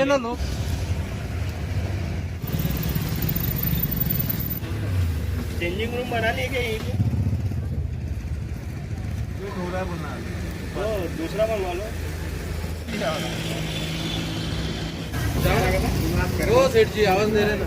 आहे ना लोक चेंजिंग रूम बनानी है क्या यहीं पे तो दूसरा बनवा लो हो सेठजी आवाज दे रहे ना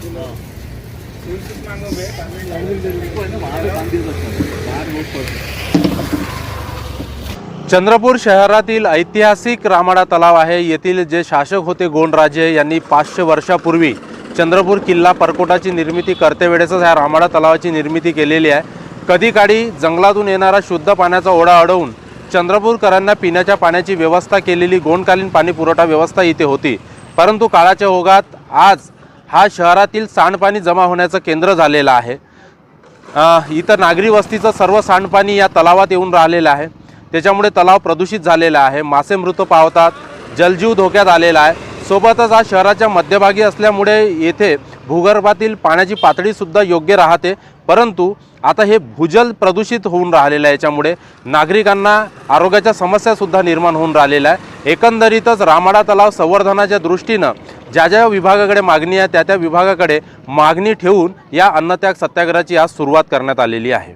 चंद्रपूर शहरातील ऐतिहासिक रामाडा तलाव आहे. येथील जे शासक होते गोंडराजे यांनी पाचशे वर्षापूर्वी चंद्रपूर किल्ला परकोटाची निर्मिती करते वेळेसच ह्या रामाडा तलावाची निर्मिती केलेली आहे. कधी काळी जंगलातून येणारा शुद्ध पाण्याचा ओढा अडवून चंद्रपूरकरांना पिण्याच्या पाण्याची व्यवस्था केलेली गोंडकालीन पाणी पुरवठा व्यवस्था इथे होती. परंतु काळाच्या ओघात आज हा शहरातील सांडपाणी जमा होण्याचं केंद्र झालेलं आहे. इतर इथं नागरी वस्तीचं सर्व सांडपाणी या तलावात येऊन राहिलेलं आहे. त्याच्यामुळे तलाव प्रदूषित झालेला आहे. मासे मृत पावतात. जलजीव धोक्यात आलेला आहे. सोबतच हा शहराच्या मध्यभागी असल्यामुळे येथे भूगर्भातील पाण्याची पातळीसुद्धा योग्य राहते. परंतु आता हे भूजल प्रदूषित होऊन राहिलेलं आहे. याच्यामुळे नागरिकांना आरोग्याच्या समस्यासुद्धा निर्माण होऊन राहिलेल्या आहे एकंदरीतच रामाडा तलाव संवर्धनाच्या दृष्टीनं ज्या ज्या विभागाकडे मागणी आहे त्या त्या विभागाकडे मागणी ठेवून या अन्नत्याग सत्याग्रहाची आज सुरुवात करण्यात आलेली आहे.